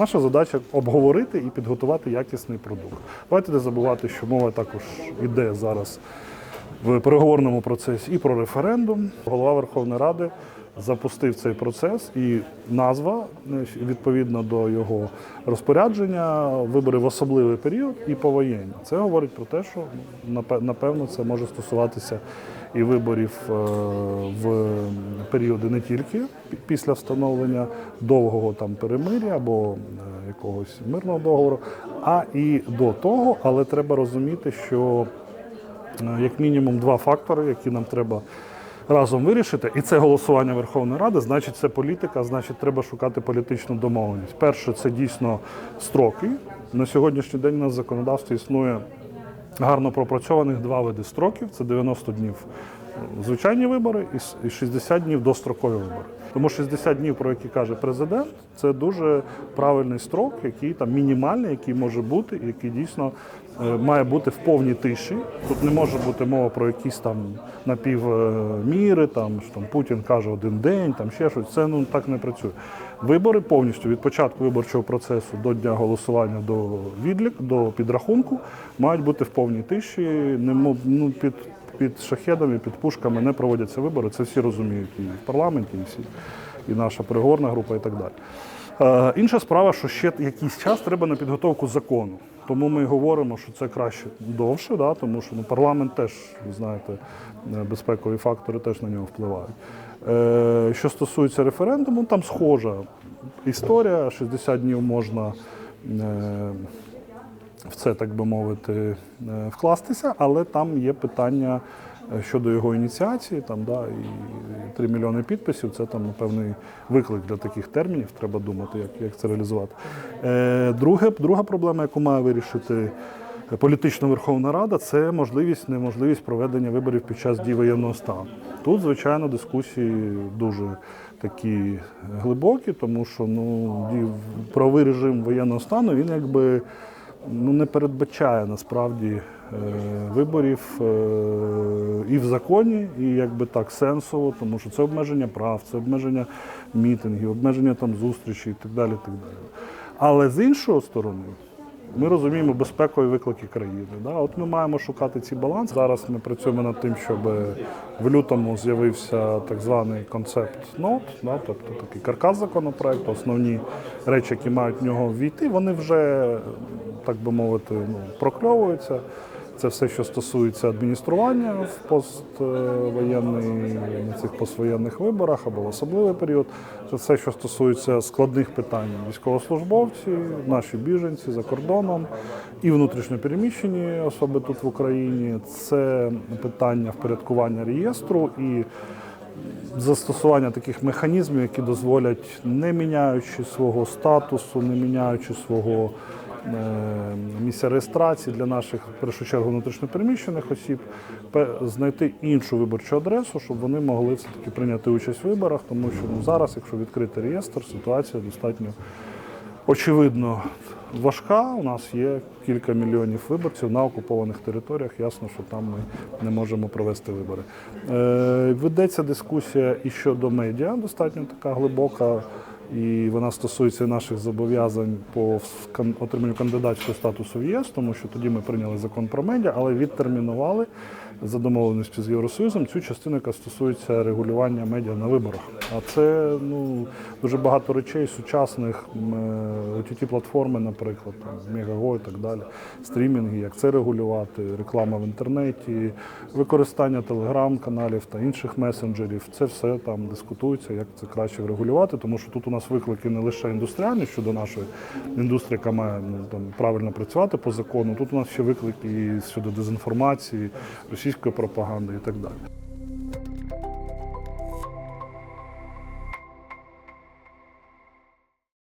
Наша задача обговорити і підготувати якісний продукт. Давайте не забувати, що мова також йде зараз в переговорному процесі і про референдум. Голова Верховної Ради запустив цей процес, і назва е, відповідно до його розпорядження вибори в особливий період і повоєнні. Це говорить про те, що напевно це може стосуватися і виборів е, в періоди не тільки після встановлення довгого там перемир'я або е, якогось мирного договору, а і до того, але треба розуміти, що Е, як мінімум два фактори, які нам треба разом вирішити. І це голосування Верховної Ради, значить, це політика, значить, треба шукати політичну домовленість. Перше, це дійсно строки. На сьогоднішній день у нас в існує гарно пропрацьованих два види строків: це 90 днів звичайні вибори і с- 60 днів дострокові вибори. Тому 60 днів, про які каже президент, це дуже правильний строк, який там мінімальний, який може бути, який дійсно е, має бути в повній тиші. Тут не може бути мова про якісь там напівміри, там що там Путін каже один день, там ще щось. Це ну так не працює. Вибори повністю від початку виборчого процесу до дня голосування до відлік, до підрахунку мають бути в повній тиші. Не ну, під під шахедами, під пушками не проводяться вибори. Це всі розуміють і в парламенті, і всі, і наша переговорна група, і так далі. Е, інша справа, що ще якийсь час треба на підготовку закону. Тому ми говоримо, що це краще довше, да, тому що ну, парламент теж, ви знаєте, е, безпекові фактори теж на нього впливають. Е, що стосується референдуму, там схожа історія. 60 днів можна. Е, в це, так би мовити, е, вкластися, але там є питання е, щодо його ініціації, там, да, і 3 мільйони підписів це там певний виклик для таких термінів. Треба думати, як, як це реалізувати. Е, друге, друга проблема, яку має вирішити політична Верховна Рада, це можливість, неможливість проведення виборів під час дії воєнного стану. Тут, звичайно, дискусії дуже такі глибокі, тому що ну, правовий режим воєнного стану він якби ну, не передбачає насправді е, виборів е, і в законі, і якби так сенсово, тому що це обмеження прав, це обмеження мітингів, обмеження там зустрічей і так далі. Так далі. Але з іншої сторони, ми розуміємо безпекові виклики країни. Да? От ми маємо шукати ці баланс. Зараз ми працюємо над тим, щоб в лютому з'явився так званий концепт НОТ, да? тобто такий каркас законопроекту, основні речі, які мають в нього ввійти, вони вже, так би мовити, ну, прокльовуються. Це все, що стосується адміністрування в поствоєнний, на цих поствоєнних виборах або в особливий період. Це все, що стосується складних питань військовослужбовці, наші біженці за кордоном і внутрішньопереміщені особи тут в Україні. Це питання впорядкування реєстру і застосування таких механізмів, які дозволять, не міняючи свого статусу, не міняючи свого місця реєстрації для наших, в першу чергу, внутрішньопереміщених осіб, знайти іншу виборчу адресу, щоб вони могли все-таки прийняти участь в виборах, тому що ну, зараз, якщо відкрити реєстр, ситуація достатньо очевидно важка. У нас є кілька мільйонів виборців на окупованих територіях. Ясно, що там ми не можемо провести вибори. Е, ведеться дискусія і щодо медіа, достатньо така глибока. І вона стосується наших зобов'язань по отриманню кандидатського статусу в ЄС, тому що тоді ми прийняли закон про медіа, але відтермінували за домовленістю з Євросоюзом цю частину, яка стосується регулювання медіа на виборах. А це ну дуже багато речей сучасних ott платформи, наприклад, Мегаго і так далі, стрімінги, як це регулювати, реклама в інтернеті, використання телеграм-каналів та інших месенджерів. Це все там дискутується, як це краще врегулювати, тому що тут у нас виклики не лише індустріальні щодо нашої індустрії, яка має ну, там, правильно працювати по закону. Тут у нас ще виклики щодо дезінформації, російської пропаганди і так далі.